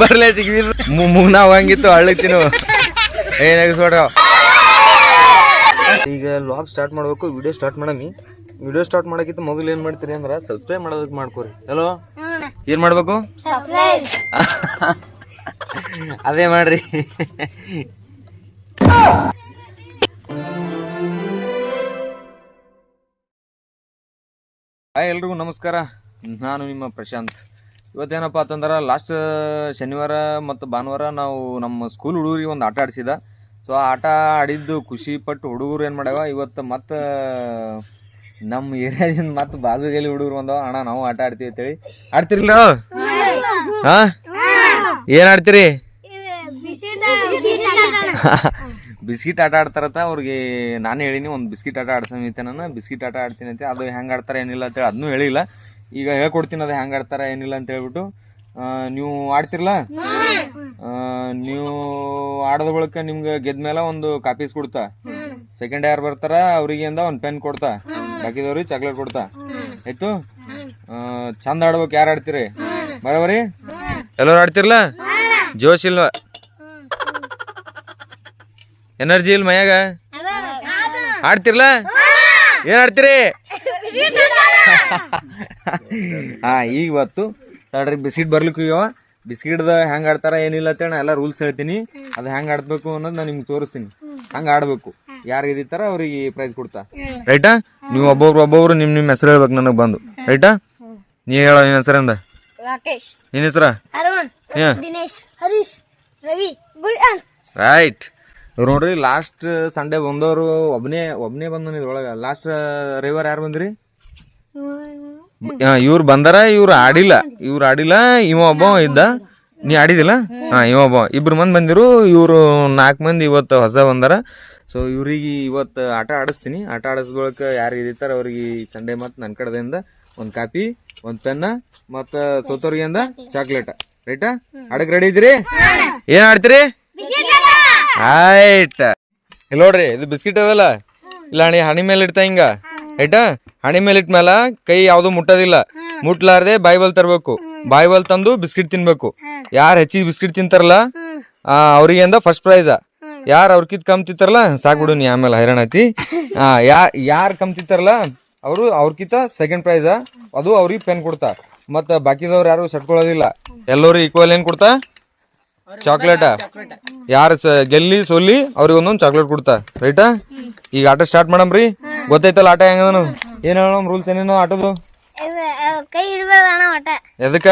ಬರ್ಲೇ ಸಿಗ್ವಿ ನಾವು ಹಂಗಿತ್ತು ಹಳ್ಳಕ್ತಿನು ಏನಾಗಿಸ್ಬೇಡ ಈಗ ಲಾಗ್ ಸ್ಟಾರ್ಟ್ ಮಾಡ್ಬೇಕು ವಿಡಿಯೋ ಸ್ಟಾರ್ಟ್ ಮಾಡಮಿ. ವಿಡಿಯೋ ಸ್ಟಾರ್ಟ್ ಮಾಡಕ್ಕಿಂತ ಮೊದಲು ಏನ್ ಮಾಡ್ತೀರಿ ಅಂದ್ರ ಸಬ್ಸ್ಕ್ರೈಬ್ ಮಾಡೋದಕ್ಕೆ ಮಾಡ್ಕೋರಿ. ಹಲೋ ಏನ್ ಮಾಡ್ಬೇಕು? ಅದೇ ಮಾಡ್ರಿ. ಹಾಯ್ ಎಲ್ರಿಗೂ ನಮಸ್ಕಾರ. ನಾನು ನಿಮ್ಮ ಪ್ರಶಾಂತ್. ಇವತ್ತೇನಪ್ಪ ಅಂತಂದ್ರೆ ಲಾಸ್ಟ್ ಶನಿವಾರ ಮತ್ತು ಭಾನುವಾರ ನಾವು ನಮ್ಮ ಸ್ಕೂಲ್ ಹುಡುಗರಿಗೆ ಒಂದು ಆಟ ಆಡಿಸಿದ. ಸೊ ಆ ಆಟ ಆಡಿದ್ದು ಖುಷಿ ಪಟ್ಟು ಹುಡುಗರು ಏನು ಮಾಡ್ಯಾವ? ಇವತ್ತು ಮತ್ತು ನಮ್ಮ ಏರಿಯಾದಿಂದ ಮತ್ತೆ ಬಾಜುಗಲ್ಲಿ ಹುಡುಗರು ಬಂದವ. ಅಣ್ಣ ನಾವು ಆಟ ಆಡ್ತೀವಿ ಅಂತೇಳಿ. ಆಡ್ತಿರ್ಲಿಲ್ಲ? ಹಾಂ? ಏನು ಆಡ್ತೀರಿ? ಬಿಸ್ಕಿಟ್ ಆಟ ಆಡ್ತಾರತ್ತ ಅವ್ರಿಗೆ ನಾನು ಹೇಳಿನಿ ಒಂದು ಬಿಸ್ಕಿಟ್ ಆಟ ಆಡ್ಸಮಿತ್ತೆ ನಾನು ಬಿಸ್ಕಿಟ್ ಆಟ ಆಡ್ತೀನಿ ಅಂತ, ಅದು ಹೆಂಗೆ ಆಡ್ತಾರೆ ಏನಿಲ್ಲ ಅಂತೇಳಿ ಅದನ್ನೂ ಹೇಳಿಲ್ಲ. ಈಗ ಹೇಳ್ಕೊಡ್ತೀನಿ ಅದು ಹೆಂಗೆ ಆಡ್ತಾರೆ ಏನಿಲ್ಲ ಅಂತ ಹೇಳ್ಬಿಟ್ಟು ನೀವು ಆಡ್ತಿರಲ್ಲ ನೀವು ಆಡದ ಬಳಿಕ ನಿಮ್ಗೆ ಗೆದ್ದ ಮೇಲೆ ಒಂದು ಕಾಪೀಸ್ ಕೊಡ್ತಾ. ಸೆಕೆಂಡ್ ಯಾರು ಬರ್ತಾರ, ಅವ್ರಿಗೆ ಅಂದ ಒಂದು ಪೆನ್ ಕೊಡ್ತಾ. ಬಾಕಿದವ್ರಿಗೆ ಚಾಕ್ಲೇಟ್ ಕೊಡ್ತಾ. ಆಯ್ತು? ಚಂದ ಆಡ್ಬೇಕು ಯಾರು ಆಡ್ತೀರಿ? ಬರೋಬರಿ? ಎಲ್ಲರೂ ಆಡ್ತಿರ್ಲ? ಜೋಶ್ ಎನರ್ಜಿ ಇಲ್ಲ ಮೈಯಾಗ? ಆಡ್ತಿರ್ಲ? ಏನ್ ಆಡ್ತೀರಿ? ಹಾ ಈಗ ಬತ್ತು ತಡ್ರಿ ಬಿಸ್ಕಿಟ್ ಬರ್ಲಿಕ್ಕೆ ಹೋಗ್ಯಾವ ಬಿಸ್ಕಿಟ್ದ ಹೆಂಗ್ ಆಡ್ತಾರ ಏನಿಲ್ಲ ಅಂತೇಳಿ ಎಲ್ಲ ರೂಲ್ಸ್ ಹೇಳ್ತೀನಿ. ಅದು ಹೆಂಗ್ ಆಡ್ಬೇಕು ಅನ್ನೋದು ನಾನು ನಿಮ್ಗೆ ತೋರಿಸ್ತೀನಿ. ಹಂಗ ಆಡ್ಬೇಕು? ಯಾರು ಇದ್ದಾರ ಅವ್ರಿಗೆ ಪ್ರೈಸ್ ಕೊಡ್ತಾ. ರೈಟಾ? ನೀವು ಒಬ್ಬೊಬ್ರು ಒಬ್ಬೊಬ್ರು ನಿಮ್ ನಿಮ್ ಹೆಸರು ಹೇಳ್ಬೇಕು ನನಗೆ ಬಂದು. ರೈಟಾ? ನೀ ಹೇಳ ನಿನ್ನ ಹೆಸರಿಂದ ರಾಕೇಶ್. ನಿನ್ನ ಹೆಸರ? ಅರುಣ್. ದಿನೇಶ್. ಹರೀಶ್. ರವಿ. ರೈಟ್ ಇವ್ರು ನೋಡ್ರಿ ಲಾಸ್ಟ್ ಸಂಡೇ ಬಂದವರು ಒಬ್ನೇ ಒಬ್ನೇ ಬಂದನ ಇದ್ರೊಳಗ. ಲಾಸ್ಟ್ ರವಿವಾರ ಯಾರು ಬಂದ್ರಿ? ಇವ್ರು ಬಂದಾರ ಇವ್ರು ಆಡಿಲ್ಲ. ಇವ್ರು ಆಡಿಲ್ಲ ಇವ ಒಬ್ಬ ಇದ್ದ. ನೀ ಆಡಿದಿಲ್ಲ? ಹಾ ಇವ ಒಬ್ಬ. ಇಬ್ರು ಮಂದಿ ಬಂದಿರು ಇವರು ನಾಲ್ಕು ಮಂದಿ ಇವತ್ತು ಹೊಸ ಬಂದಾರ. ಸೊ ಇವ್ರಿಗೆ ಇವತ್ತು ಆಟ ಆಡಿಸ್ತೀನಿ. ಆಟ ಆಡಿಸ್ಕೊಳಕ ಯಾರು ಇದ್ದಾರೆ ಅವ್ರಿಗೆ ಸಂಡೇ ಮತ್ತು ನನ್ನ ಕಡೆದಿಂದ ಒಂದು ಕಾಪಿ ಒಂದು ಪೆನ್ನ ಮತ್ತು ಸೋತವ್ರಿಗೆ ಅಂದ ಚಾಕ್ಲೇಟ್ ರೈಟಾ ಆಡಕ್ ರೆಡಿ ಇದ್ರಿ ಏನು ಆಡ್ತೀರಿ? ಆಯ್ತ. ಇಲ್ಲಿ ನೋಡ್ರಿ ಇದು ಬಿಸ್ಕಿಟ್ ಅದಲ್ಲ? ಇಲ್ಲ ಹಣಿ ಹಣಿ ಮೇಲೆ ಇಡ್ತಾ ಹಿಂಗ? ಆಯ್ತಾ? ಹಣಿ ಮೇಲೆ ಇಟ್ಮೇಲ ಕೈ ಯಾವ್ದು ಮುಟ್ಟೋದಿಲ್ಲ. ಮುಟ್ಲಾರ್ದೆ ಬಾಯ್ಬಲ್ ತರ್ಬೇಕು. ಬಾಯ್ಬಲ್ ತಂದು ಬಿಸ್ಕಿಟ್ ತಿನ್ಬೇಕು. ಯಾರು ಹೆಚ್ಚಿಗೆ ಬಿಸ್ಕಿಟ್ ತಿಂತಾರಲ್ಲ? ಅವ್ರಿಗೆ ಅಂದ ಫಸ್ಟ್ ಪ್ರೈಸ ಯಾರು ಅವ್ರಕಿತ್ ಕಮ್ ತಿಂತಾರಲ್ಲ? ಸಾಕ್ಬಿಡು ನೀ ಆಮೇಲೆ ಹೈರಾಣ ಐತಿ ಆ, ಯಾ ಯಾರು ಕಮ್ ತಿಂತಾರಲ್ಲ ಅವರು ಅವ್ರಕಿಂತ ಸೆಕೆಂಡ್ ಪ್ರೈಸ ಅದು ಅವ್ರಿಗೆ ಪೆನ್ ಕೊಡ್ತಾ. ಮತ್ತೆ ಬಾಕಿದವ್ರು ಯಾರು ಸಟ್ಕೊಳ್ಳೋದಿಲ್ಲ ಎಲ್ಲರೂ ಈಕ್ವಲ್ ಏನ್ ಕೊಡ್ತಾ? ಚಾಕ್ಲೇಟ? ಯಾರು ಗೆಲ್ಲಿ ಸೋಲಿ ಅವ್ರಿಗೆ ಒಂದೊಂದು ಚಾಕ್ಲೇಟ್ ಕೊಡ್ತಾ ರೈಟಾ? ಈಗ ಆಟ ಸ್ಟಾರ್ಟ್ ಮಾಡಮ್ರಿ? ಗೊತ್ತೈತಲ್ಲ ಆಟ ಹೆಂಗದನು? ಏನ್ ಹೇಳೋಣ ರೂಲ್ಸ್ ಏನೇನು ಆಟದು? ಕೈ ಒಟ್ಟ. ಎದಕ್ಕ?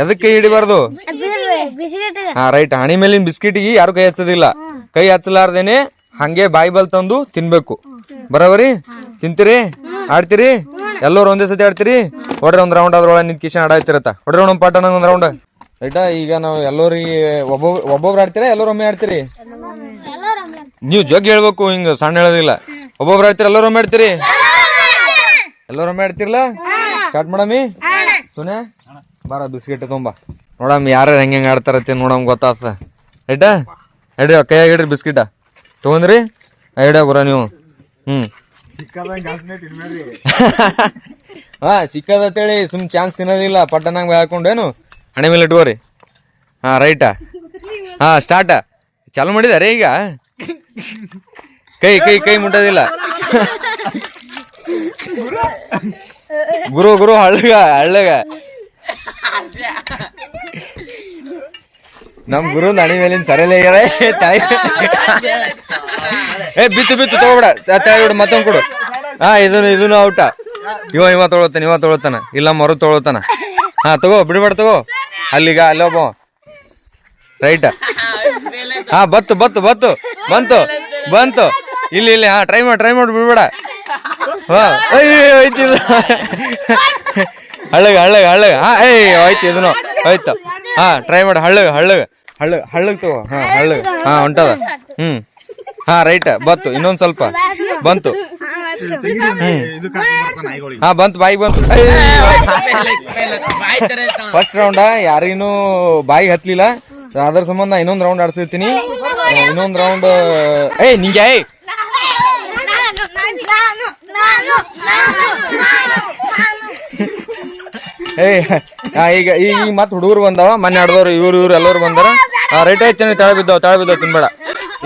ಎದಕ್ಕೆ ಕೈ ಹಿಡಿಬಾರ್ದು? ಹಾ ರೈಟ್. ಹಣಿ ಮೇಲಿನ ಬಿಸ್ಕಿಟ್ಗೆ ಯಾರು ಕೈ ಹಚ್ಚೋದಿಲ್ಲ. ಕೈ ಹಚ್ಚಲಾರ್ದೇನೆ ಹಂಗೆ ಬಾಯಿ ಬಲ್ ತಂದು ತಿನ್ಬೇಕು. ಬರೋಬರಿ ತಿಂತೀರಿ? ಆಡ್ತೀರಿ? ಎಲ್ಲರೂ ಒಂದೇ ಸತಿ ಆಡ್ತೀರಿ? ಹೊಡ್ರಿ ಒಂದ್ ರೌಂಡ್ ಅದ್ರೊಳಗೆ ನಿಂತ್ ಕಿಶನ್ ಆಡಾಯ್ತಿರತ್ತ ಹೊಡ್ರಿ ಒಂದ್ ಪಾಟ ನಂಗೆ ಒಂದ್ ರೌಂಡ್ ರೈಟಾ ಈಗ ನಾವು ಎಲ್ಲರಿಗೆ ಒಬ್ಬೊಬ್ ಒಬ್ಬೊಬ್ರು ಆಡ್ತೀರಾ, ಎಲ್ಲರೂ ಒಮ್ಮೆ ಆಡ್ತೀರಿ? ನೀವು ಜಗ್ ಹೇಳ್ಬೇಕು, ಹಿಂಗ ಸಣ್ಣ ಹೇಳೋದಿಲ್ಲ. ಒಬ್ಬೊಬ್ರು ಆಡ್ತೀರಿ, ಎಲ್ಲರೂ ಒಮ್ಮೆ ಆಡ್ತೀರಿ? ಎಲ್ಲರೂ ಒಮ್ಮೆ ಆಡ್ತಿರ್ಲ? ಸ್ಟಾರ್ಟ್ ಮಾಡಮಿ ಸುನೆ ಬಾರ ಬಿಸ್ಕೆಟ್ ತುಂಬಾ ನೋಡಮ್ ಯಾರು ಹೆಂಗೆ ಹೆಂಗೆ ಆಡ್ತಾರತ್ತೆ ನೋಡಮ್ ಗೊತ್ತಾಗ್ತದ ರೈಟಾ ಹಿಡಿ ಕೈಯಾಗ ಇಡ್ರಿ ಬಿಸ್ಕಿಟ. ತಗೊಂಡ್ರಿ ಹಿಡಿಯ ಗುರ ನೀವು. ಹ್ಮ್. ಹಾ ಸಿಕ್ಕದಂತೇಳಿ ಸುಮ್ ಚಾನ್ಸ್ ತಿನ್ನೋದಿಲ್ಲ ಪಟ್ಟಣ ಹಾಕೊಂಡೇನು ಹಣೆ ಮೇಲೆ ಇಟ್ಕೋರಿ. ಹಾ, ರೈಟಾ? ಹಾ, ಸ್ಟಾರ್ಟ? ಚಾಲು ಮಾಡಿದಾರೆ ಈಗ? ಕೈ ಕೈ ಕೈ ಮುಟ್ಟೋದಿಲ್ಲ. ಗುರು ಗುರು, ಹಳ್ಳಗ ಹಳ್ಳಗ. ನಮ್ ಗುರು ನಣಿ ಮೇಲಿನ ಸರಿಯಲ್ಲ ತಾಯಿ. ಏ, ಬಿತ್ತು ಬಿತ್ತು, ತಗೋಬೇಡ. ತಾಯಿ ಬಿಡು, ಮತ್ತೊಂದು ಕೊಡು. ಹಾ, ಇದನ್ನು ಇದನ್ನು ಔಟ. ಇವ ಇವ ತೊಗೊಳತಾನ ಇವ ತೊಳತಾನ ಇಲ್ಲ, ಮರು ತೊಳತಾನ ಹಾ, ತಗೋ, ಬಿಡ್ಬೇಡ, ತಗೋ. ಅಲ್ಲಿಗ ಅಲ್ಲೊಬ್ಬ ರೈಟ್. ಹಾ, ಬತ್ತು ಬತ್ತು ಬತ್ತು. ಬಂತು ಬಂತು. ಇಲ್ಲಿ ಇಲ್ಲಿ, ಹಾ ಟ್ರೈ ಮಾಡಿ ಟ್ರೈ ಮಾಡಿ, ಬಿಡ್ಬೇಡ. ಹಾ, ಅಯ್ಯೋ ಇದು ಹಳ್ಳಗ ಹಳ್ಳಗ ಹಳ್ಳಗ. ಹಾ, ಏಯ್ ಹೋಯ್ತು ಇದನ್ನು ಹೋಯ್ತು. ಹಾ ಟ್ರೈ ಮಾಡಿ, ಹಳ್ಳಗ ಹಳ್ಳಗ. ಹಳ್ಳಗ ಹಳ್ಳಗ ತಗೋ, ಹಾ, ಹಳ್ಳಗ. ಹಾ ಹೊಂಟದ ಹ್ಮ್. ಹಾ, ರೈಟ್, ಬತ್ತು, ಇನ್ನೊಂದ್ ಸ್ವಲ್ಪ. ಬಂತು. ಹಾ ಬಂತು ಬಾಯಿಗೆ ಬಂತು ಫಸ್ಟ್ ರೌಂಡ ಯಾರಿಗೂ ಬಾಯಿಗೆ ಹತ್ತಲಿಲ್ಲ ಅದ್ರ ಸಂಬಂಧ ಇನ್ನೊಂದು ರೌಂಡ್ ಆಡ್ಸಿರ್ತೀನಿ ಇನ್ನೊಂದು ರೌಂಡ್ ಏ ನಿಂಗೆ ಏಯ್ ಏಯ್ ಈಗ ಈಗ ಮತ್ತೆ ಹುಡುಗರು ಬಂದವ ಮನೆ ಆಡ್ದವ್ರು ಇವ್ರು ಇವ್ರು ಎಲ್ಲರೂ ಬಂದಾರ ರೈಟ್ ಆಯ್ತು ಚೆನ್ನಾಗಿ ತಳ ಬಿದ್ದಾವ ತಳ ಬಿದ್ದಾವ, ತಿನ್ಬೇಡ.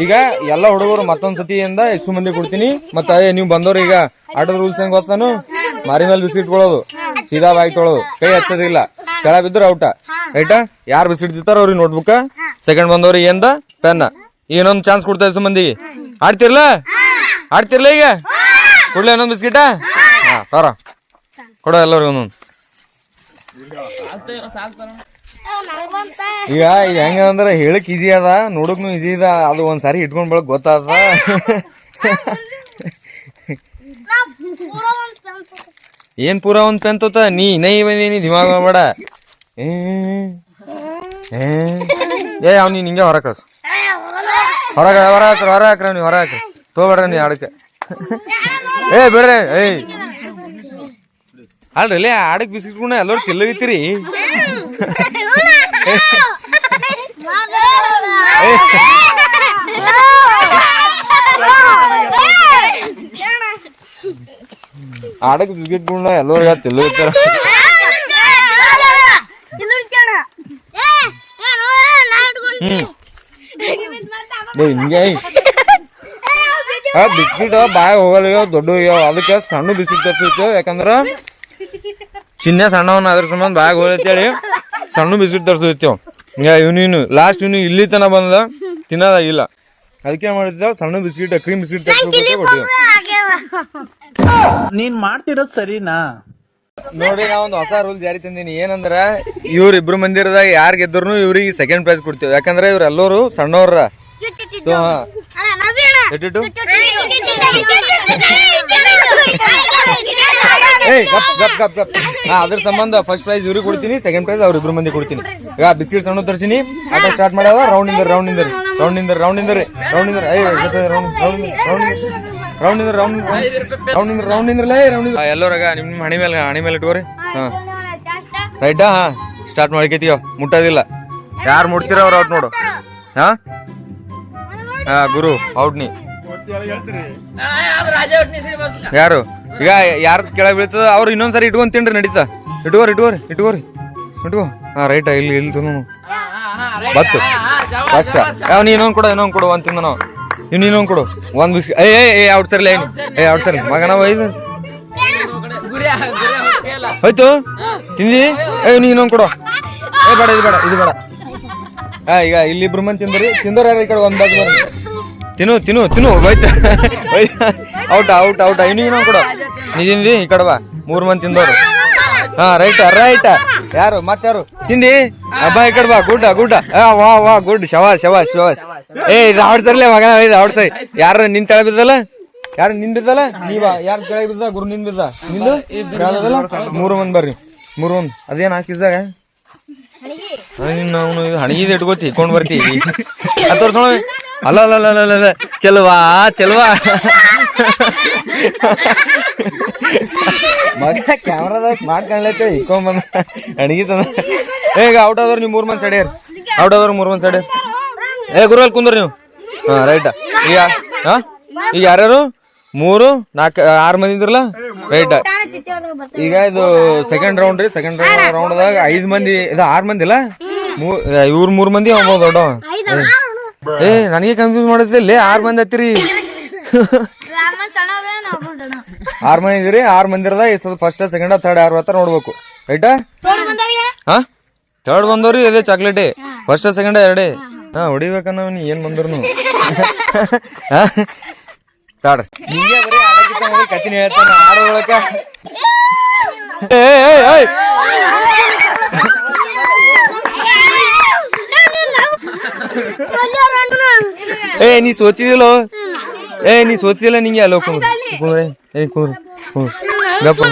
ಈಗ ಎಲ್ಲ ಹುಡುಗರು ಮತ್ತೊಂದ್ ಸತಿಯಿಂದ ಎಷ್ಟು ಮಂದಿ ಕೊಡ್ತೀನಿ. ಮತ್ತೆ ಅದೇ ನೀವು ಬಂದವ್ರು ಈಗ ಆಟದ ರೂಲ್ಸ್ ಹೆಂಗ್ ಗೊತ್ತಾನು ಮಾರಿ ಮೇಲೆ ಬಿಸ್ಕಿಟ್ ಕೊಡೋದು ಸೀದಾ ಬಾಯಿ ತೊಳೋದು. ಕೈ ಹಚ್ಚೋದಿಲ್ಲ. ಕೆಳ ಬಿದ್ರೆ ಔಟ. ರೈಟಾ? ಯಾರು ಬಿಸ್ಕಿಟ್ ತಿಂತಾರ ಅವ್ರಿಗೆ ನೋಟ್ಬುಕ್ ಸೆಕೆಂಡ್ ಬಂದವ್ರಿಗೆ ಏನ್ದ ಪೆನ್ ಏನೊಂದು ಚಾನ್ಸ್ ಕೊಡ್ತಾ ಎಷ್ಟು ಮಂದಿಗೆ ಆಡ್ತಿರ್ಲ? ಆಡ್ತಿರ್ಲ ಈಗ? ಕೊಡ್ಲಿ ಇನ್ನೊಂದು ಬಿಸ್ಕಿಟ? ಹಾ, ತರ. ಕೊಡೋ ಎಲ್ಲರಿಗೂ ಒಂದೊಂದು. ಈಗ ಹೆಂಗ ಅಂದ್ರೆ ಹೇಳಕ್ ಈಜಿ ಅದ ನೋಡಕ್ನು ಈಜಿ ಅದ ಅದು ಒಂದ್ ಸಾರಿ ಇಟ್ಕೊಂಡ್ ಬಳಕ್ ಗೊತ್ತಾದ ಏನ್ ಪೂರ ಒಂದ್ ಪೆನ್ ತೋತ? ನೀ ನೈ ಬಂದೀನಿ ದಿಮಾಗ ಬೇಡ ಏ ಅವ್ ಏ ಹಿಂಗೆ ಹೊರ ಕಳ್ಸು ಹೊರಗ ಹೊರ ಹಾಕ್ರ ಹೊರ ಹಾಕ್ರ ನೀವು ಹೊರ ಹಾಕ್ರಿ. ತೋಬೇಡ್ರ ನೀ ಆಡಕ್ಕೆ ಏ ಬಿಡ್ರಿ ಏಯ್. ಅಲ್ರಿ ಆಡಕ್ ಬಿಸ್ಕಿಟ್ ಕೂಡ ಎಲ್ಲರೂ ತಿಲ್ಲಗಿತ್ತೀರಿ. ಆಡಕ್ ಬಿಸ್ಕಿಟ್ ಕೂಡ ಎಲ್ಲರೂ ತಿಲ್ಲಗಿತ್ತಾರ ಹ್ಮ್. ಏ ಹಿಂಗೆ ಬಿಸ್ಕಿಟ್ ಬಾಯ್ ಹೋಗಲ್ಲ ದೊಡ್ಡ ಅದಕ್ಕೆ ಸಣ್ಣ ಬಿಸ್ಕಿಟ್ ತರ್ಸಿತ್ತು ಯಾಕಂದ್ರ ಚಿನ್ನ ಸಣ್ಣವನ್ನ ಅದ್ರ ಸಂಬಂಧ ಬಾಯ್ ಹೋಗತ್ತೇಳಿ ಸಣ್ಣ ಬಿಸ್ಕಿಟ್ ತರ್ಸಿತ್ತೇವ್ ಇವ್ನು ಇವನು. ಲಾಸ್ಟ್ ಇವನು ಇಲ್ಲಿ ತನ ಬಂದ ತಿನ್ನೋದಾಗಿಲ್ಲ ಅದಕ್ಕೆ ಮಾಡಿದ್ದ ಮಾಡಿದ್ದೇವ್ ಸಣ್ಣ ಬಿಸ್ಕಿಟ್ ಕ್ರೀಮ್ ಬಿಸ್ಕಿಟ್ ನೀನ್ ಮಾಡ್ತಿರೋದ್ ಸರಿನಾ? ನೋಡಿ ನಾ ಒಂದು ಹೊಸ ರೂಲ್ ಜಾರಿ ತಂದೀನಿ. ಏನಂದ್ರ ಇವ್ರ ಇಬ್ರು ಮಂದಿರದಾಗ ಯಾರ್ ಗೆದ್ರು ಇವ್ರಿಗೆ ಸೆಕೆಂಡ್ ಪ್ರೈಸ್ ಕೊಡ್ತೀವಿ. ಯಾಕಂದ್ರೆ ಇವ್ರ ಎಲ್ಲರೂ ಸಣ್ಣವ್ರ ಗಪ್ ಗಪ್ ಗಪ್ ಗಪ್ ಹಾ ಅದ್ರ ಸಂಬಂಧ ಫಸ್ಟ್ ಪ್ರೈಸ್ ಇವ್ರಿಗೆ ಕೊಡ್ತೀನಿ ಸೆಕೆಂಡ್ ಪ್ರೈಸ್ ಅವ್ರ ಇಬ್ರು ಮಂದಿ ಕೊಡ್ತೀನಿ ಈಗ ಬಿಸ್ಕಿಟ್ ಸಣ್ಣ ತರ್ಸಿನಿ ಆಟ ಸ್ಟಾರ್ಟ್ ಮಾಡ್ಯಾವ ರೌಂಡ್ ಇಂದ ರೌಂಡ್ ಇಂದ ರೌಂಡ್ ಇಂದ ರೌಂಡ್ ಇಂದ ರೌಂಡ್ ಇಂದ ಏಯ್ ರೌಂಡ್ ರೌಂಡ್ ರೌಂಡ್ ಇಂದ ರೌಂಡ್ ರೌಂಡ್ ಇಂದ ರೌಂಡ್ ಇಂದ್ರಲೇ ರೌಂಡ್ ಇಂದ ಎಲ್ಲೋರಾಗ ನಿಮ್ ನಿಮ್ ಹಣಿ ಮೇಲೆ ಹಣಿ ಮೇಲೆ ಇಟ್ಕೋರಿ ಹಾ ರೈಟಾ ಹಾ ಸ್ಟಾರ್ಟ್ ಮಾಡ್ಕೈತಿಯೋ ಮುಟ್ಟೋದಿಲ್ಲ ಯಾರು ಮುಟ್ತೀರ ಅವ್ರು ಔಟ್ ನೋಡು ಹಾ ಗುರು ಔಡ್ನಿ. ಯಾರು? ಈಗ ಯಾರ ಕೆಳಗೆ ಬೀಳ್ತದ ಅವ್ರು ಇನ್ನೊಂದ್ಸರಿ ಇಟ್ಕೊಂಡ್ ತಿನ್ರಿ ನಡೀತ. ಇಟ್ಕೋರಿ ಇಟ್ಕೋರಿ ಇಟ್ಕೋರಿ. ಇಟ್ಕೋ. ಹಾ ರೈಟ್ ಇಲ್ಲಿ ಇಲ್ಲಿ ತಿನ್ನು ಬತ್ತು. ಫಸ್ಟ್ ಯಾವ ನೀ ಇನ್ನೊಂದ್ ಕೊಡು ಇನ್ನೊಂದು ಕೊಡು ಒಂದ್ ತಿಂದ ನಾವು ಇನ್ನು ಇನ್ನೊಂದು ಕೊಡು. ಒಂದ್ ಬಿಸಿ. ಏ ಏ ಔಟ್ ಸರ್ಲೆ ಏನು? ಏ ಔಟ್ ಸರ್ಲಿ ಮಗನ ಐದು ಹೋಯ್ತು? ತಿಂದಿ? ಏ ನೀ ಇನ್ನೊಂದ್ ಕೊಡು. ಏ ಬೇಡ ಇದು ಬೇಡ ಇದು ಬೇಡ. ಹಾ ಈಗ ಇಲ್ಲಿ ಇಬ್ರು ಮಂದಿ ತಿಂದ್ರಿ. ತಿಂದೋರು ಯಾರು ಈ ಕಡೆ ಒಂದ್ ಬಾಜು ಬರ್ರಿ. ತಿನ್ನು ತಿನ್ನು ತಿನ್ನು ಬೈತ ಔಟ್ ಔಟ ಔಟ್. ಇನ್ನು ಇನ್ನೊಂದ್ ಕೊಡು. ನೀ ತಿಂದಿ? ಈ ಕಡೆ ಬಾ. ಮೂರ್ ಮಂದಿ ತಿಂದವರು. ಹಾ ರೈಟ್ ರೈಟ್. ಯಾರು? ಮತ್ತಾರು ತಿಂದಿ? ಹಬ್ಬ ಈ ಕಡೆ ಬಾ. ಗುಡ್ ಗುಡ್ ವಾ ವಾ ಗುಡ್. ಶವಾ ಶವಾ ಶವಾಸ್. ಏ ಇದು ಆಡ್ಸರ್ಲೆ ಮಗನ ಮಗ ಇದು ಆಡ್ಸ ಸೈ ಯಾರು ನಿನ್ ತಳ ಬಿದ್ದಲ್ಲ? ಯಾರು ನಿನ್ ಬಿದ್ದಲ್ಲ? ನೀವ ಯಾರು ಕೆಳಗೆ ಬಿದ್ದ ಗುರು ನಿನ್ ಬಿದ್ದ ನಿಂದು? ಮೂರು ಮಂದಿ ಬರ್ರಿ. ಮೂರು ಮಂದಿ. ಅದೇನ್ ಹಾಕಿದ್ದಾಗ ನಾವು ಹಣಗಿದ ಇಟ್ಕೋತಿ ಇಟ್ಕೊಂಡ್ ಬರ್ತಿ. ಹತ್ತು ತೋರ್ಸೋಣ ಅಲ್ಲ ಅಲ್ಲ ಅಲ್ಲ ಅಲ್ಲ ಅಲ್ಲ ಚಲ್ವಾ ಚಲ್ವಾ. ಮಗ ಕ್ಯಾಮ್ರಾದಾಗ ಸ್ಮಾರ್ಟ್ ಕಾಣ್ಲೈತೆ ಇಟ್ಕೊಂಡ್ ಬಂದ ಹಣಗಿತದ ಈಗ ಔಟ್ ಆದವ್ರು ನೀವು ಮೂರು ಮಂದಿ ಸಡಿಯರ್ ಔಟ್ ಆದವ್ರು ಮೂರು ಮಂದಿ ಸಡಿಯರ್ ಏ ಗುರು ಅಲ್ಲಿ ಕುಂದ್ರಿ ನೀವು. ಹಾ ರೈಟ್ ಈಗ ಹಾ? ಈಗ ಯಾರ್ಯಾರು? ಮೂರು ನಾಲ್ಕು ಆರು ಮಂದಿ ಇದ್ರಲ್ಲ? ರೈಟ್ ಈಗ ಇದು ಸೆಕೆಂಡ್ ರೌಂಡ್ ರೀ ಸೆಕೆಂಡ್ ರೌಂಡ್ದಾಗ ಐದು ಮಂದಿ ಇದು ಆರು ಮಂದಿ ಇಲ್ಲ ಮೂ ಇವ್ರು ಮೂರು ಮಂದಿ ಹೋಗ್ಬೋದು ದೊಡ್ಡ ಏ ನನಗೆ ಕನ್ಫ್ಯೂಸ್ ಮಾಡಿದ್ರೆ ಆರ್ ಮಂದಿ ಹತ್ತಿರಿ ಆರ್ ಮಂದಿ ಇದೀರಿ ಆರ್ ಮಂದಿರದ ಫಸ್ಟ್ ಸೆಕೆಂಡ್ ಥರ್ಡ್ ಯಾರು ಹತ್ತಾರ ನೋಡ್ಬೇಕು ರೈಟಾ ಹಾ ಥರ್ಡ್ ಬಂದವ್ರಿ ಅದೇ ಚಾಕ್ಲೇಟೇ ಫಸ್ಟ್ ಸೆಕೆಂಡ್ ಎರಡೇ ಹಾ ಹೊಡಿಬೇಕನ್ನ ನೀ ಏನ್ ಬಂದ್ರು ನಿಂಗೆ ಬರೀ ಆಡಕ್ಕಿಂತ ಮೊದಲು ಕಥಿನ ಹೇಳ್ತಾನೆ ಆಡೋಳಕ ಏಯ್ ಏಯ್ ಏಯ್ ಏ ನೀ ಸೋತಿದಿಲ್ಲೋ ಏ ನೀ ಸೋತಿದಿಲ್ಲ ನಿಂಗೆ ಅಲ್ಲೋ ಕುಂದ್ರ. ಏ ಕುಂದ್ರ ಗಪ್ಪ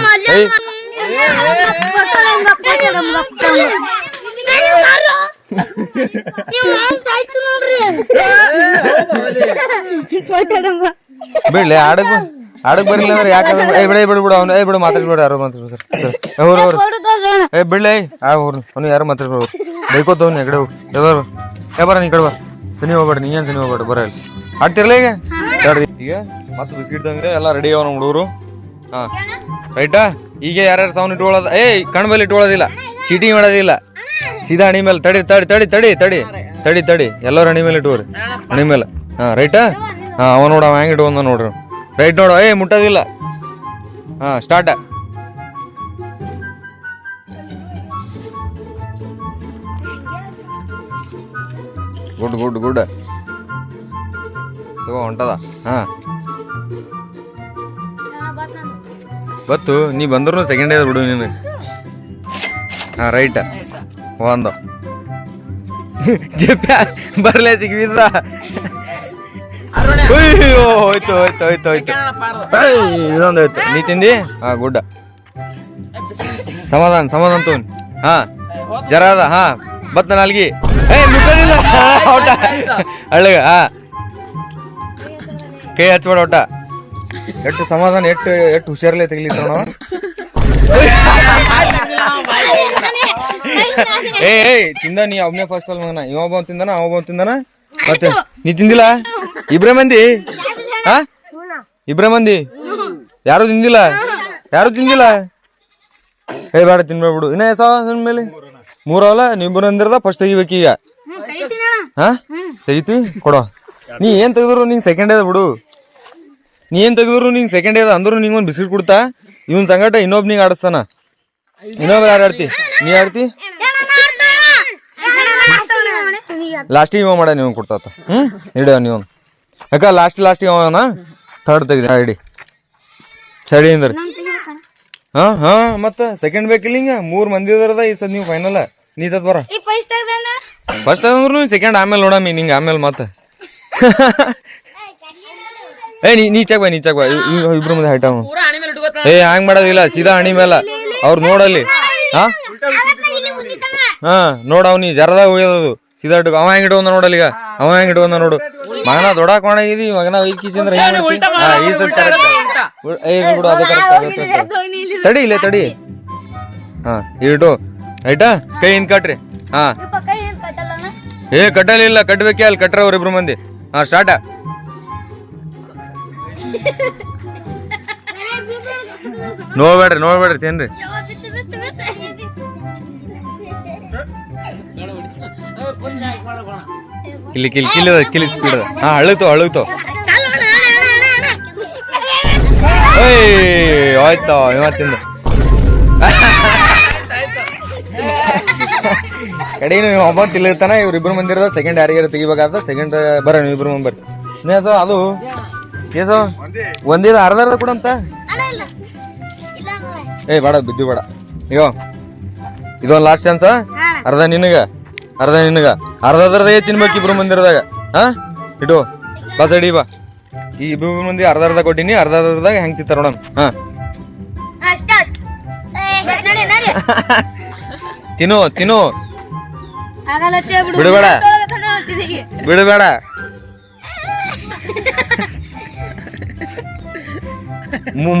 ಬಿಡ್ಲಿ ಆಡಕ್ ಆಡಕ್ ಬರಲಿಲ್ಲ ಅಂದ್ರೆ ಯಾಕಂದ್ರೆ ಏ ಬಿಡ ಬಿಡ ಬಿಡು ಅವ್ನು ಏ ಬಿಡು ಮಾತಾಡ್ಬೇಡ ಯಾರು ಮಾತಾಡ್ಬೇಡ. ಅವ್ರು ಏ ಬಿಡ್ಲಿ ಅವ್ರು ಅವ್ನು ಯಾರು ಮಾತಾಡ್ಬೇಡ. ಬೈಕೋತವ್ನು ಎಗಡೆ ಹೋಗಿ. ಯಾವಾಗ ಏ, ಬರ, ನೀ ಕಡೆ ಬಾ. ಸನಿ ಹೋಗ್ಬೇಡ ನೀ ಏನ್ ಸನಿ ಹೋಗ್ಬೇಡ ಬರ ಇಲ್ಲಿ. ಆಡ್ತಿರ್ಲ ಈಗ? ತಡ್ರಿ ಈಗ ಮತ್ತೆ ಬಿಸಿಡ್ದಂಗೆ ಎಲ್ಲ ರೆಡಿ ಅವ ನಮ್ಮ ಹುಡುಗರು. ಹಾ. ರೈಟಾ ಈಗ ಯಾರ್ಯಾರು ಸೌಂಡ್ ಇಟ್ಕೊಳ್ಳೋದು ಏಯ್ ಮೇಲೆ ಇಟ್ಕೊಳ್ಳೋದಿಲ್ಲ. ಮಾಡೋದಿಲ್ಲ. ಸೀದಾ ಹಣಿ ಮೇಲೆ ತಡಿ ತಡಿ ತಡಿ ತಡಿ ತಡಿ. ತಡಿ ತಡಿ. ಎಲ್ಲರೂ ಹಣಿ ಮೇಲೆ ಇಟ್ಟುವ್ರಿ ಹಣಿ ಮೇಲೆ. ಹಾಂ ರೈಟಾ ಹಾಂ ಅವ ನೋಡ, ಅವ ಹೆಂಗೆ ಇಟ್ಕೊಂಡ ನೋಡ್ರಿ. ರೈಟ್ ನೋಡು. ಏಯ್ ಮುಟ್ಟೋದಿಲ್ಲ. ಹಾಂ ಸ್ಟಾರ್ಟ್ ಗುಡ್ ಗುಡ್ ಗುಡ್. ತಗೋ ಹೊಂಟದ. ಹಾಂ. ಬತ್ತು ನೀ ಬಂದ್ರು ಸೆಕೆಂಡ್ ಇಯರ್ ಬಿಡು ನೀನು. ಹಾಂ ರೈಟ್ ಒಂದು. ಜಪ್ಪ ಬರ್ಲೇ ಸಿಗ್ಬಿದ್ರ ಅಯ್ಯೋ ಹೋಯ್ತು ಹೋಯ್ತು ಹೋಯ್ತು ಹೋಯ್ತು. ಇದೊಂದು ಹೋಯ್ತು. ನೀ ತಿಂದಿ? ಹಾ ಗುಡ್ಡ ಸಮಾಧಾನ ಸಮಾಧಾನ ತೋನ್ ಹಾ. ಜರ ಅದ ಹಾ. ಬತ್ತ ನಾಲ್ಗಿ ಹಾ ಕೈ ಹಚ್ಬೇಡ ಒಟ್ಟ. ಎಷ್ಟು ಸಮಾಧಾನ ಎಷ್ಟು ಎಷ್ಟು ಹುಷಾರಲ್ಲೇ ತೆಗಿಲಿತ್ತ ನಾವು ಏ ಏಯ್ ತಿಂದ ನೀ ಅವನೇ ಫಸ್ಟ್ ಅಲ್ ಮಗನ. ಇವ ಒಬ್ಬ ತಿಂದನ ಅವ ಒಬ್ಬ ತಿಂದನ? ಮತ್ತೆ ನೀ ತಿಂದಿಲ್ಲ? ಇಬ್ರೇ ಮಂದಿ? ಹಾ? ಇಬ್ರೇ ಮಂದಿ? ಯಾರು ತಿಂದಿಲ್ಲ? ಯಾರು ತಿಂದಿಲ್ಲ? ಏ ಬೇಡ ತಿನ್ಬೇಡ್ಬಿಡು ಇನ್ನ ಎಸ ಮೇಲೆ? ಮೂರವಲ್ಲ ನೀವಿಬ್ರು ಅಂದ್ರದ ಫಸ್ಟ್ ತೆಗಿಬೇಕೀಗ. ಈಗ ಹಾ? ತೆಗಿತಿ? ಕೊಡೋ. ನೀ ಏನ್ ತೆಗೆದ್ರು ನಿಂಗೆ ಸೆಕೆಂಡ್ ಅದ ಬಿಡು. ನೀ ಏನ್ ತೆಗೆದ್ರು ನಿಂಗೆ ಸೆಕೆಂಡ್ ಅದ ಅಂದ್ರು ನಿಂಗೆ ಒಂದು ಬಿಸ್ಕಿಟ್ ಕೊಡ್ತಾ. ಇವನ್ ಸಂಗಟ ಇನ್ನೊಬ್ ನಿಂಗೆ ಆಡಿಸ್ತಾನ. ಇನ್ನೊಬ್ರು ಯಾರು ಆಡ್ತಿ? ನೀ ಆಡ್ತಿ? ಲಾಸ್ಟಿಗೆ ಇವ ಮಾಡ ನೀವು ಕೊಡ್ತಾತ. ಹ್ಮ್? ಹಿಡಿಯವ ನೀವು ಯಾಕ ಲಾಸ್ಟ್ ಲಾಸ್ಟಿಗೆ ಅವನ ಥರ್ಡ್ ತೆಗ್ದಿ ಹಿಡಿ ಸರಿ ಅಂದ್ರೆ. ಹಾ ಹಾ ಮತ್ತ ಸೆಕೆಂಡ್ ಬೇಕಿಲ್ಲ ಹಿಂಗ? ಮೂರ್ ಮಂದಿ ಅದರದ ಈ ಸದ್ ನೀವು ಫೈನಲ್ ನೀ ತತ್ ಬರ. ಫಸ್ಟ್ ಅಂದ್ರು ಸೆಕೆಂಡ್ ಆಮೇಲೆ ನೋಡಮ್ಮಿ ನಿಂಗೆ ಆಮೇಲೆ ಮತ್ತೆ ಏ ನೀ ನೀಚಾಕ್ ಬಾ ನೀಚಾಕ್ ಬಾ. ಇಬ್ರು ಮುಂದೆ ಹೈಟ್ ಏ ಹಂಗ್ ಮಾಡೋದಿಲ್ಲ ಸೀದಾ ಹಣಿ ಮೇಲೆ. ಅವ್ರು ನೋಡಲ್ಲಿ. ಹಾ? ಹಾ ನೋಡ ಅವ್ನಿ ಜರದಾಗ ಹೋಗ್ಯದದು. ಸೀದಾ ಇಟ್ಟು ಅವ ಹೆಂಗ್ ಇಟ್ಕೊಂಡ ನೋಡಲ್ಲ ಈಗ? ಅವ ಹೆಂಗ್ ಇಟ್ಕೊಂಡ ನೋಡು. ಮಗನ ದೊಡ್ಡಕ್ ಮಾಡಾಗಿದಿ ಮಗನ ವೈಕಿಸಿ ಅಂದ್ರೆ ಹೆಂಗ್ ಮಾಡ್ತಿ? ಹಾ ಈ ಸತ್ ಏ ಬಿಡು ಅದು correct, ತಡಿ ಇಲ್ಲೇ ತಡಿ. ಹಾ ಇಟ್ಟು ಆಯ್ತಾ? ಕೈ ಹಿಂದ್ ಕಟ್ರಿ ಹಾ. ಏ ಕಟ್ಟಲಿಲ್ಲ ಕಟ್ಟಬೇಕೆ ಅಲ್ಲಿ ಕಟ್ಟರ ಅವ್ರಿಬ್ರು ಮಂದಿ. ಹಾ ಸ್ಟಾರ್ಟ ನೋಡ್ಬೇಡ್ರಿ ನೋಡ್ಬೇಡ್ರಿ ತಿನ್ರಿ. ಕಿಲಿ ಕಿಲಿ ಕಿಲಿ ಕಿಲ್ಲಿ ಸ್ಪೀಡ್. ಹಾ ಅಳುತ್ತೋ ಅಳುತ್ತೋ ಏಯ್ ಆಯ್ತಾ ಇವ ಕಡೆಗೆ ನೀವು ಒಬ್ಬ ಇಬ್ರು ಇವ್ರಿಬ್ರು ಮಂದಿರದ ಸೆಕೆಂಡ್ ಯಾರಿಗಾರ ತೆಗಿಬೇಕಾದ ಸೆಕೆಂಡ್ ಬರ ನೀವು ಇಬ್ರು ಮಂದಿ ಬರ್ರಿ ಸರ್ ಅದು? ಏಸೋ ಒಂದಿದ ಅರ್ಧ ಅರ್ಧ ಕೊಡಂತ? ಏ ಬೇಡ ಬಿದ್ದು ಬೇಡ. ಅಯ್ಯೋ ಇದೊಂದು ಲಾಸ್ಟ್ ಚಾನ್ಸ ಅರ್ಧ ನಿನಗ ಅರ್ಧ ನಿನಗ. ಅರ್ಧ ಅರ್ಧದೇ ತಿನ್ಬೇಕು ಇಬ್ರು ಮಂದಿರದಾಗ ಹಾ ಇಡು ಬಾ ಅಡಿ ಬಾ. ಈ ಇಬ್ರು ಮಂದಿ ಅರ್ಧ ಅರ್ಧ ಕೊಟ್ಟಿನಿ ಅರ್ಧ ಅರ್ಧದಾಗ ಹೆಂಗ್ ತಿಂತಾರ ನೋಡೋಣ ಹಾ ತಿನ್ನು ತಿನ್ನು. ಬಿಡಬೇಡ. ಬಿಡಬೇಡ.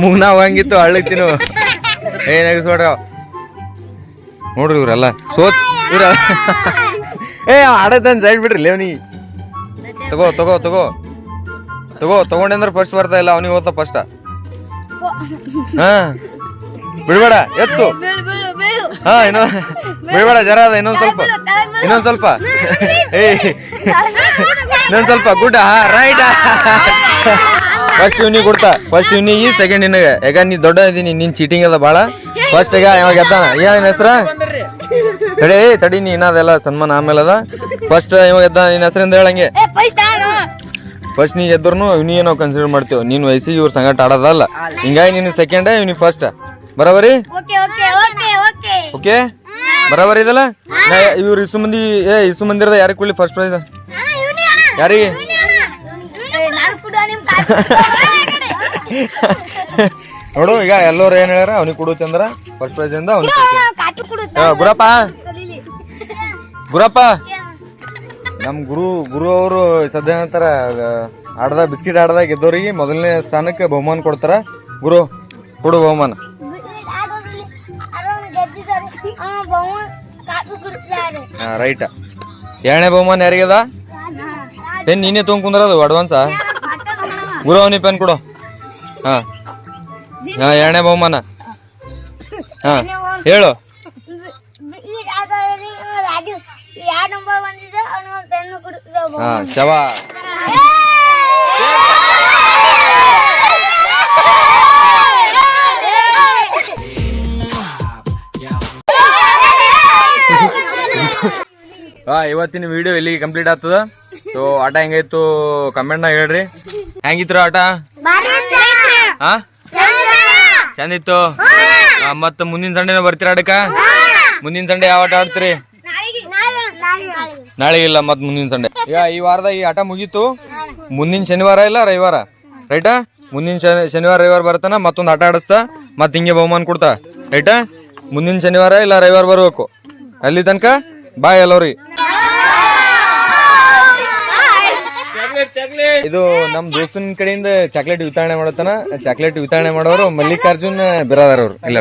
ಮುಗ್ನ ಹಂಗಿತ್ತು ಹಳ್ಳಕ್ ತಿನ್ನು ಏ ನಗಿಸ್ಬೇಡ್ರ ನೋಡ್ರಿ ಇವ್ರೆಲ್ಲ. ಸೋತ್ ಇವ್ರ ಏ ಆಡತನ್ ಸೈಡ್ ಬಿಡ್ರಿ ಲೇವ್ನಿ ತಗೋ ತಗೋ ತಗೋ. ತಗೋ ತಗೊಂಡೆ ಫಸ್ಟ್ ಬರ್ತಾ ಇಲ್ಲ ಅವನಿಗೆ ಓದ್ತಾ ಫಸ್ಟ್ ಹಾ. ಬಿಡಬೇಡ ಎತ್ತು. ಹಾ ಬಿಡ್ಬೇಡ ಜರ ಅದ ಇನ್ನೊಂದ್ ಸ್ವಲ್ಪ. ಇನ್ನೊಂದ್ ಸ್ವಲ್ಪ. ಏ ಇನ್ನೊಂದ್ ಸ್ವಲ್ಪ ಗುಡ್ ಹಾ ರೈಟ್. ಫಸ್ಟ್ ಇವ್ನಿಗೆ ಕೊಡ್ತಾ. ಫಸ್ಟ್ ಇವ್ನಿಗೆ ಸೆಕೆಂಡ್ ನಿನಗೆ. ಯಾಕ ನೀ ದೊಡ್ಡ ಇದೀನಿ ನಿನ್ ಚೀಟಿಂಗ್ ಅದ ಬಾಳ. ಫಸ್ಟ್ ಈಗ ಇವಾಗ ಎದ್ದಾನ. ಏನ್ ಹೆಸ್ರ? ತಡಿ ತಡಿ ನೀ ಇನ್ನದೆಲ್ಲ ಸನ್ಮಾನ ಆಮೇಲೆ ಅದ. ಫಸ್ಟ್ ಇವಾಗ ಎದ್ದ ನಿನ್ನ ಹೆಸರಿಂದ ಹೇಳಂಗೆ. ಫಸ್ಟ್ ನೀ ಎದ್ರು ಇವ್ನಿಗೆ ನಾವು ಕನ್ಸಿಡರ್ ಮಾಡ್ತೇವೆ ನೀನ್ ವಯಸ್ಸಿಗೆ ಇವ್ರ ಸಂಗಟ ಆಡೋದಲ್ಲ. ಹಿಂಗಾಗಿ ನೀನು ಸೆಕೆಂಡ್ ಇವ್ನಿಗೆ ಫಸ್ಟ್ ಬರೋಬರಿ? ಓಕೆ ಬರೋಬರಿ ಇದಲ್ಲ? ಇವ್ರು ಇಸು ಮಂದಿ ಏ ಇಸು ಮಂದಿರದ ಯಾರಿಗೆ ಕೊಡ್ಲಿ ಫಸ್ಟ್ ಪ್ರೈಸ್ ಯಾರಿಗೆ? ನೋಡು ಈಗ ಎಲ್ಲರೂ ಏನ್ ಹೇಳ್ಯಾರ? ಅವನಿಗೆ ಕೊಡುತ್ತೆ ಅಂದ್ರ ಫಸ್ಟ್ ಪ್ರೈಸ್ ಇಂದ ಅವ್ನಿಗೆ ಗುರಪ್ಪ. ಗುರಪ್ಪ. ನಮ್ ಗುರು ಗುರು ಅವರು ಸದ್ಯ ನಂತರ ಆಡದ ಬಿಸ್ಕಿಟ್ ಆಡದ ಗೆದ್ದವ್ರಿಗೆ ಮೊದಲನೇ ಸ್ಥಾನಕ್ಕೆ ಬಹುಮಾನ ಕೊಡ್ತಾರ. ಗುರು ಕೊಡು ಬಹುಮಾನ. ರೈಟ್ ಎರಡನೇ ಬಹುಮಾನ ಯಾರಿಗದ? ಪೆನ್ ನೀನೇ ತೊಗೊಂಡ್ ಕುಂದ್ರದು ಅಡ್ವಾನ್ಸ ಗುರು ಅವನಿ ಪೆನ್ ಕೊಡು. ಹಾ. ಹಾಂ ಎರಡನೇ ಬಹುಮಾನ ಹಾ ಹೇಳು. ಈ ರಾಜ- ಇವತ್ತಿನ ವಿಡಿಯೋ ಇಲ್ಲಿಗೆ ಕಂಪ್ಲೀಟ್ ಆಗ್ತದ? ಸೊ ಆಟ ಹೆಂಗಾಯ್ತು ಕಮೆಂಟ್ನಾಗ ಹೇಳ್ರಿ. ಹೆಂಗಿತ್ತು ಆಟ? ಹಾ ಚಂದ ಇತ್ತು. ಮತ್ತ ಮುಂದಿನ ಸಂಡೆನ ಬರ್ತೀರ ಆಡಕ ಮುಂದಿನ ಸಂಡೆ ಯಾವ ಆಟ ಆಡ್ತೀರಿ? ನಾಳೆ ಇಲ್ಲ ಮತ್ ಮುಂದಿನ ಸಂಡೆ. ಈಗ ಈ ವಾರದ ಈ ಆಟ ಮುಗೀತು. ಮುಂದಿನ ಶನಿವಾರ ಇಲ್ಲ, ರವಿವಾರ? ರೈಟಾ ಮುಂದಿನ ಶನಿ- ಶನಿವಾರ, ರವಿವಾರ ಬರ್ತಾನ, ಮತ್ತೊಂದು ಆಟ ಆಡಿಸ್ತ ಮತ್ ಹಿಂಗೆ ಬಹುಮಾನ ಕೊಡ್ತಾ. ರೈಟಾ ಮುಂದಿನ ಶನಿವಾರ ಇಲ್ಲ, ರವಿವಾರ ಬರ್ಬೇಕು. ಅಲ್ಲಿ ತನಕ ಬಾಯ್ ಎಲ್ಲವ್ರಿಗೆ ಇದು ನಮ್ ದೋಸ್ತನ್ ಕಡೆಯಿಂದ ಚಾಕ್ಲೇಟ್ ವಿತರಣೆ ಮಾಡತ್ತಾನ ಚಾಕ್ಲೇಟ್ ವಿತರಣೆ ಮಾಡೋರು ಮಲ್ಲಿಕಾರ್ಜುನ್ ಬಿರಾದಾರ್ ಅವ್ರು. ಇಲ್ಲ.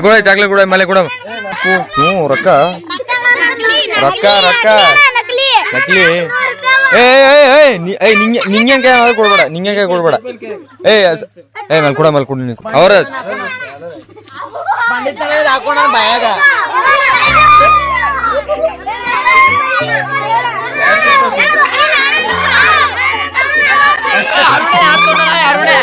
ಕೊಡ ಚಾಕ್ಲೇಟ್ ಕೊಡ ಮೇಲೆ ಕೊಡ. ಹ್ಞೂ, ರೊಕ್ಕ. ರೊಕ್ಕ ರೊಕ್ಕ. ನಕ್ಲಿ. ಏ ಏ ನಿಂಗೆ ಕೊಡ್ಬೇಡ ನಿಂಗೆ ಕೊಡ್ಬೇಡ. ಏ ಏ ಮೇಲೆ ಕೊಡ, ಮೇಲೆ ಕೊಡಿ ನೀನು ಅರುಣೆ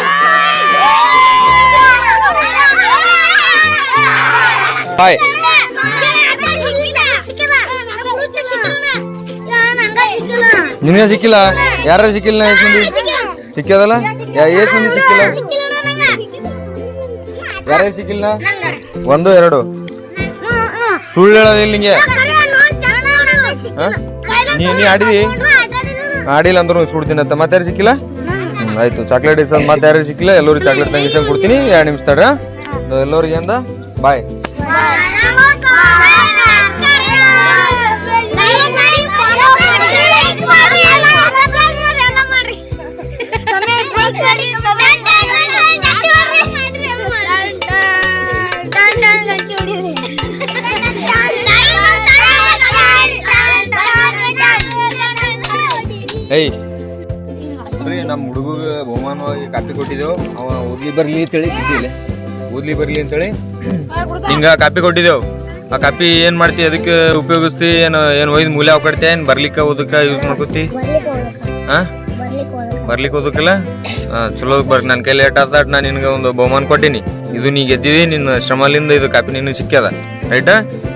ಹಾಯ್ ನಿನಗೆ ಸಿಕ್ಕಿಲ್ಲ ಯಾರು ಸಿಕ್ಕಿಲ್ಲ ಎಷ್ಟು ಯಾ- ಎಷ್ಟ್ ಮಂದಿ ಸಿಕ್ಕಿಲ್ಲ? ಯಾರ್ಯಾರು ಸಿಕ್ಕಿಲ್ಲ ಒಂದು, ಎರಡು. ಸುಳ್ಳು ಹೇಳೋದಿಲ್ಲ ನಿಂಗೆ? ನೀ ನೀ ಆಡಿದಿ? ಆಡಿಲ್ಲ ಅಂದ್ರು ಸುಡ್ತೀನಿ ಅಂತ ಮತ್ತೆ ಸಿಕ್ಕಿಲ್ಲ? ಆಯ್ತು ಚಾಕ್ಲೇಟ್ ಇಸ್ ಮತ್ತೆ ಯಾರು ಸಿಕ್ಕಿಲ್ಲ, ಎಲ್ಲರಿಗೂ ಚಾಕ್ಲೇಟ್ ತಂಗಿಸ ಕೊಡ್ತೀನಿ. ಎರಡು ನಿಮಿಷ ತಡ ಎಲ್ಲರಿಗೆ ಅಂದ ಬಾಯ್ ನಮ್ಮ ಹುಡುಗ ಬಹುಮಾನವಾಗಿ ಕಾಪಿ ಕೊಟ್ಟಿದ್ದೆವು. ಅವ ಓದ್ಲಿ ಬರ್ಲಿ ಅಂತೇಳಿ ಬಿದ್ದಿಲ್ಲ ಓದ್ಲಿ ಬರ್ಲಿ ಅಂತೇಳಿ ಹಿಂಗ ಕಾಪಿ ಕೊಟ್ಟಿದ್ದೆವು. ಆ ಕಾಪಿ ಏನ್ ಮಾಡ್ತಿ ಅದಕ್ಕೆ ಉಪಯೋಗಿಸ್ತಿ ಏನು ಏನು ಒಯ್ದು ಮೂಲೆ ಕೊಡ್ತಿ ಏನು ಬರ್ಲಿಕ್ಕ ಓದಕ್ಕ ಯೂಸ್ ಮಾಡ್ಕೊತಿ? ಹಾ ಬರ್ಲಿಕ್ಕೆ ಓದಕ್ಕಲ್ಲ? ಚಲೋ ಬರ್ರಿ. ನನ್ನ ಕೈ ಲೇಟ್ ಆದ ನಾನು ನಿನಗೆ ಒಂದು ಬಹುಮಾನ ಕೊಟ್ಟಿನಿ. ಇದು ನೀ ಗೆದ್ದಿದೆ ನಿನ್ನ ಶ್ರಮಲಿಂದ ಇದು ಕಾಪಿ ನಿನಗೆ ಸಿಕ್ಕ್ಯದ. ರೈಟ?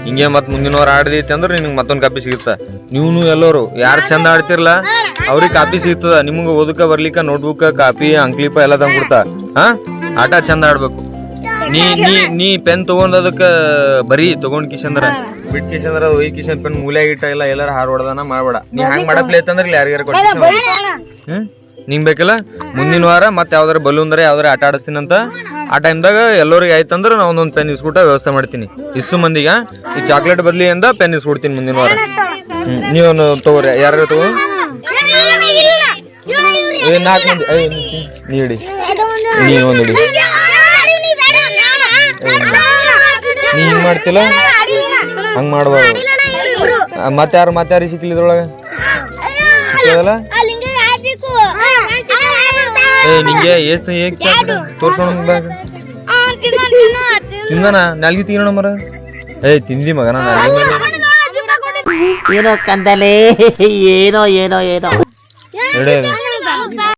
ಹಿಂಗೆ ಮತ್ತೆ ಮುಂದಿನ ವಾರ ಆಡ್ದೈತಿ ಅಂದ್ರೆ ನಿನಗೆ ಮತ್ತೊಂದು ಕಾಪಿ ಸಿಗುತ್ತೆ ನೀವು ಎಲ್ಲರೂ ಯಾರು ಚಂದ ಆಡ್ತಿರ್ಲ ಅವ್ರಿಗೆ ಕಾಪಿ ಸಿಗ್ತದ. ನಿಮ್ಗೆ ಓದಕ್ಕೆ ಬರ್ಲಿಕ್ಕ ನೋಟ್ಬುಕ್ ಕಾಪಿ ಅಂಕ್ಲಿಪ ಎಲ್ಲ ತಂದು ಕೊಡ್ತಾ. ಹಾ? ಆಟ ಚಂದ ಆಡ್ಬೇಕು. ನೀ ನೀ ನೀ ಪೆನ್ ತಗೊಂಡ್ ಅದಕ್ಕೆ ಬರೀ ತಗೊಂಡ್ ಕಿಶಂದ್ರ. ಬಿಟ್ ಕಿಶಂದ್ರ ಅದು ಒಯ್ ಕಿಶನ್ ಪೆನ್ ಮೂಲ್ಯಾಗ ಇಟ್ಟ ಇಲ್ಲ ಎಲ್ಲಾರು ಹಾರ್ ಹೊಡ್ದಾನ ಮಾಡ್ಬೇಡ. ನೀ ಹಂಗ್ ಮಾಡಪ್ಲೆ ಅಂತಂದ್ರೆ ಇಲ್ಲಿ ಯಾರಿಗಾರ ಕೊಡ್ತೀನಿ ಹ್ಮ್? ನಿಂಗ್ ಬೇಕಲ್ಲ? ಮುಂದಿನ ವಾರ ಮತ್ತೆ ಯಾವ್ದಾರ ಬಲೂನ್ದ್ರೆ ಯಾವ್ದಾರ ಆಟ ಆಡಿಸ್ತೀನಂತ? ಆ ಟೈಮ್ದಾಗ ಎಲ್ಲರಿಗೆ ಆಯ್ತಂದ್ರೆ ನಾ ಒಂದೊಂದು ಪೆನ್ ಇಸ್ಕೊಟ್ಟ ವ್ಯವಸ್ಥೆ ಮಾಡ್ತೀನಿ. ಇಷ್ಟು ಮಂದಿಗ ಈ ಚಾಕ್ಲೇಟ್ ಬದಲಿ ಅಂದ ಪೆನ್ ಇಸ್ಕೊಡ್ತೀನಿ ಮುಂದಿನ ವಾರ. ನೀವೊಂದು ತಗೋರಿ ಯಾರು ತಗೋ? ನಾಲ್ಕು ಮಂದಿ ನೀ ಹಿಡಿ. ನೀ ಒಂದು ಹಿಡಿ. ನೀ ಹಿಂಗ್ ಮಾಡ್ತಿಲ್ಲ? ಹಂಗೆ ಮಾಡ್ಬಾರ್ದು. ಆ, ಯಾರು ಮತ್ತೆ ಸಿಕ್ಲಿ ಇದ್ರೊಳಗ? ಸಿಕ್ಕದಲ್ಲ ಏ ನಿಂಗೆ ಎಷ್ಟು ಹೇಗ್ ತೋರ್ಸೋಣ ಬ್ಯಾಗ್ ತಿಂದನ ನಾಲ್ಗಿ ತಿನ್ನೋಣ ಮರ. ಏ ತಿಂದಿ ಮಗನ ನಾಲ್ಗಿ ಏನೋ ಕಂದಲೇ ಏನೋ ಏನೋ ಏನೋ.